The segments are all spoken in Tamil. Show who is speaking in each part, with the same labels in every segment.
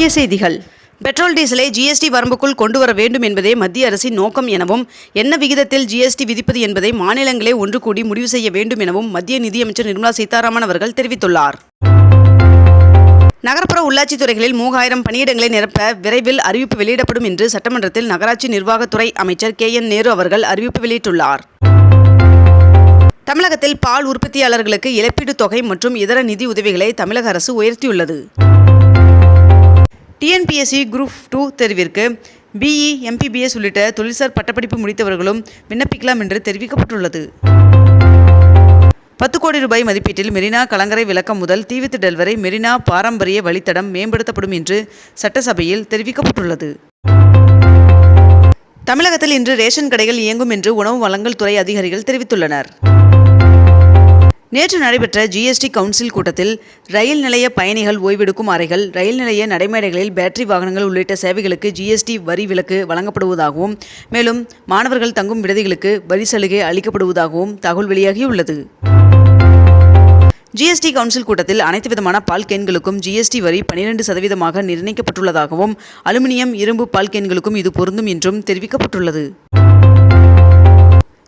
Speaker 1: முக்கிய செய்திகள். பெட்ரோல் டீசலை ஜிஎஸ்டி வரம்புக்குள் கொண்டு வர வேண்டும் என்பதே மத்திய அரசின் நோக்கம் எனவும் என்ன விகிதத்தில் ஜிஎஸ்டி விதிப்பது என்பதை மாநிலங்களே ஒன்று கூடி முடிவு செய்ய வேண்டும் எனவும் மத்திய நிதியமைச்சர் நிர்மலா சீதாராமன் அவர்கள் தெரிவித்துள்ளார். நகர்ப்புற உள்ளாட்சித் துறைகளில் மூவாயிரம் பணியிடங்களை நிரப்ப விரைவில் அறிவிப்பு வெளியிடப்படும் என்று சட்டமன்றத்தில் நகராட்சி நிர்வாகத்துறை அமைச்சர் கே என் நேரு அவர்கள் அறிவிப்பு வெளியிட்டுள்ளார். தமிழகத்தில் பால் உற்பத்தியாளர்களுக்கு இழப்பீடு தொகை மற்றும் இதர நிதி உதவிகளை தமிழக அரசு உயர்த்தியுள்ளது. டிஎன்பிஎஸ்சி குரூப் டூ தெரிவிற்கு. பிஇ எம்பிபிஎஸ் உள்ளிட்ட தொழில்சார் பட்டப்படிப்பு முடித்தவர்களும் விண்ணப்பிக்கலாம் என்று தெரிவிக்கப்பட்டுள்ளது. பத்து கோடி ரூபாய் மதிப்பீட்டில் மெரினா கலங்கரை விளக்கம் முதல் தீவுத்திடல் வரை மெரினா பாரம்பரிய வழித்தடம் மேம்படுத்தப்படும் என்று சட்டசபையில் தெரிவிக்கப்பட்டுள்ளது. தமிழகத்தில் இன்று ரேஷன் கடைகள் இயங்கும் என்று உணவு வழங்கல் துறை அதிகாரிகள் தெரிவித்துள்ளனர். நேற்று நடைபெற்ற ஜிஎஸ்டி கவுன்சில் கூட்டத்தில் ரயில் நிலைய பயணிகள் ஓய்வெடுக்கும் அறைகள் ரயில் நிலைய நடைமேடைகளில் பேட்டரி வாகனங்கள் உள்ளிட்ட சேவைகளுக்கு ஜிஎஸ்டி வரி விலக்கு வழங்கப்படுவதாகவும் மேலும் மாணவர்கள் தங்கும் விடுதிகளுக்கு வரி சலுகை அளிக்கப்படுவதாகவும் தகவல் வெளியாகியுள்ளது. ஜிஎஸ்டி கவுன்சில் கூட்டத்தில் அனைத்து விதமான பால் கேன்களுக்கும் ஜிஎஸ்டி வரி பனிரெண்டு சதவீதமாக நிர்ணயிக்கப்பட்டுள்ளதாகவும் அலுமினியம் இரும்பு பால் கேன்களுக்கும் இது பொருந்தும் என்றும் தெரிவிக்கப்பட்டுள்ளது.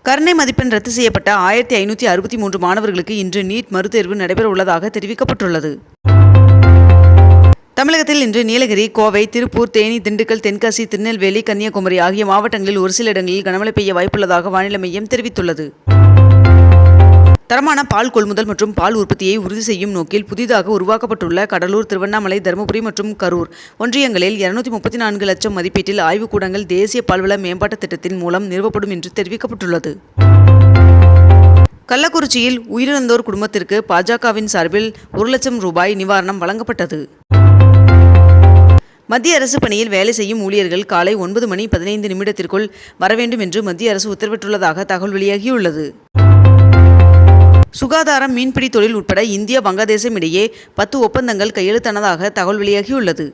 Speaker 1: கருணை மதிப்பெண் ரத்து செய்யப்பட்ட ஆயிரத்தி ஐநூற்றி அறுபத்தி மூன்று மாணவர்களுக்கு இன்று நீட் மறுதேர்வு நடைபெற உள்ளதாக தெரிவிக்கப்பட்டுள்ளது. தமிழகத்தில் இன்று நீலகிரி கோவை திருப்பூர் தேனி திண்டுக்கல் தென்காசி திருநெல்வேலி கன்னியாகுமரி ஆகிய மாவட்டங்களில் ஒரு சில இடங்களில் கனமழை பெய்ய வாய்ப்புள்ளதாக வானிலை மையம் தெரிவித்துள்ளது. தரமான பால் கொள்முதல் மற்றும் பால் உற்பத்தியை உறுதி செய்யும் நோக்கில் புதிதாக உருவாக்கப்பட்டுள்ள கடலூர் திருவண்ணாமலை தருமபுரி மற்றும் கரூர் ஒன்றியங்களில் இருநூத்தி முப்பத்தி நான்கு லட்சம் மதிப்பீட்டில் ஆய்வுக்கூடங்கள் தேசிய பால்வள மேம்பாட்டுத் திட்டத்தின் மூலம் நிறுவப்படும் என்று தெரிவிக்கப்பட்டுள்ளது. கள்ளக்குறிச்சியில் உயிரிழந்தோர் குடும்பத்திற்கு பாஜகவின் சார்பில் ஒரு லட்சம் ரூபாய் நிவாரணம் வழங்கப்பட்டது. மத்திய அரசு பணியில் வேலை செய்யும் ஊழியர்கள் காலை ஒன்பது மணி பதினைந்து நிமிடத்திற்குள் வர வேண்டும் என்று மத்திய அரசு உத்தரவிட்டுள்ளதாக தகவல் வெளியாகியுள்ளது. சுகாதாரம் மீன்பிடி தொழில் உட்பட இந்தியா வங்கதேசம் இடையே பத்து ஒப்பந்தங்கள் கையெழுத்தானதாக தகவல் வெளியாகியுள்ளது.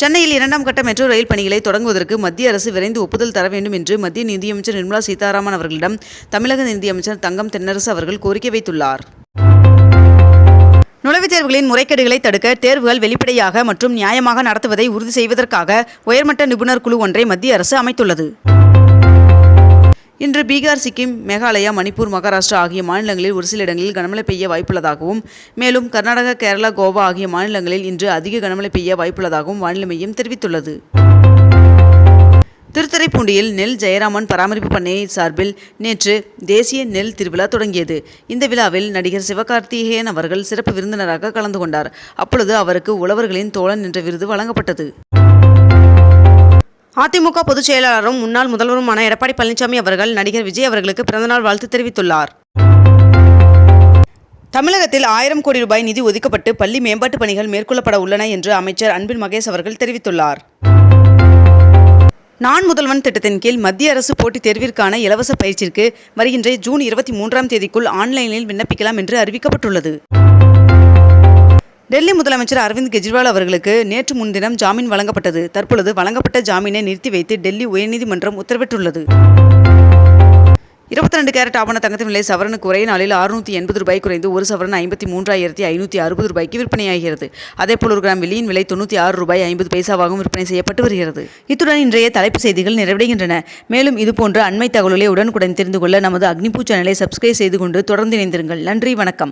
Speaker 1: சென்னையில் இரண்டாம் கட்ட மெட்ரோ ரயில் பணிகளை தொடங்குவதற்கு மத்திய அரசு விரைந்து ஒப்புதல் தர வேண்டும் என்று மத்திய நிதியமைச்சர் நிர்மலா சீதாராமன் அவர்களிடம் தமிழக நிதியமைச்சர் தங்கம் தென்னரசு அவர்கள் கோரிக்கை வைத்துள்ளார். நுழைவுத் தேர்வுகளின் முறைகேடுகளை தடுக்க தேர்வுகள் வெளிப்படையாக மற்றும் நியாயமாக நடத்துவதை உறுதி செய்வதற்காக உயர்மட்ட நிபுணர் குழு ஒன்றை மத்திய அரசு அமைத்துள்ளது. இன்று பீகார் சிக்கிம் மேகாலயா மணிப்பூர் மகாராஷ்டிரா ஆகிய மாநிலங்களில் ஒரு சில இடங்களில் கனமழை பெய்ய வாய்ப்புள்ளதாகவும் மேலும் கர்நாடகா கேரளா கோவா ஆகிய மாநிலங்களில் இன்று அதிக கனமழை பெய்ய வாய்ப்புள்ளதாகவும் வானிலை மையம் தெரிவித்துள்ளது. திருத்துறைப்பூண்டியில் நெல் ஜெயராமன் பராமரிப்பு பண்ணையை சார்பில் நேற்று தேசிய நெல் திருவிழா தொடங்கியது. இந்த விழாவில் நடிகர் சிவகார்த்திகேயன் அவர்கள் சிறப்பு விருந்தினராக கலந்து கொண்டார். அப்பொழுது அவருக்கு உழவர்களின் தோழன் என்ற விருது வழங்கப்பட்டது. அதிமுக பொதுச் செயலாளரும் முன்னாள் முதல்வருமான எடப்பாடி பழனிசாமி அவர்கள் நடிகர் விஜய் அவர்களுக்கு பிறந்தநாள் வாழ்த்து தெரிவித்துள்ளார். தமிழகத்தில் ஆயிரம் கோடி ரூபாய் நிதி ஒதுக்கப்பட்டு பள்ளி மேம்பாட்டு பணிகள் மேற்கொள்ளப்பட உள்ளன என்று அமைச்சர் அன்பில் மகேஷ் அவர்கள் தெரிவித்துள்ளார். நான் முதல்வன் திட்டத்தின் கீழ் மத்திய அரசு போட்டித் தேர்விற்கான இலவச பயிற்சிக்கு வருகின்ற ஜூன் இருபத்தி மூன்றாம் தேதிக்குள் ஆன்லைனில் விண்ணப்பிக்கலாம் என்று அறிவிக்கப்பட்டுள்ளது. டெல்லி முதலமைச்சர் அரவிந்த் கெஜ்ரிவால் அவர்களுக்கு நேற்று முன்தினம் ஜாமீன் வழங்கப்பட்டது. தற்பொழுது வழங்கப்பட்ட ஜாமீனை நிறுத்தி வைத்து டெல்லி உயர்நீதிமன்றம் உத்தரவிட்டுள்ளது. இருபத்தி ரெண்டு கேரட் ஆவண தங்கத்தின் விலை சவரனுக்கு ஒரே நாளில் அறுநூற்றி எண்பது ரூபாய் குறைந்து ஒரு சவரன் ஐம்பத்தி மூன்றாயிரத்தி ஐநூற்றி அறுபது ரூபாய்க்கு விற்பனையாகிறது. அதேபோல் ஒரு கிராம் வெள்ளியின் விலை தொண்ணூற்றி ஆறு ரூபாய் ஐம்பது பைசாவாகவும் விற்பனை செய்யப்பட்டு வருகிறது. இத்துடன் இன்றைய தலைப்பு செய்திகள் நிறைவடைகின்றன. மேலும் இதுபோன்ற அண்மை தகவல்களை உடனுக்குடன் தெரிந்து கொள்ள நமது அக்னிபூ சேனலை சப்ஸ்கிரைப் செய்து கொண்டு தொடர்ந்து இணைந்திருங்கள். நன்றி வணக்கம்.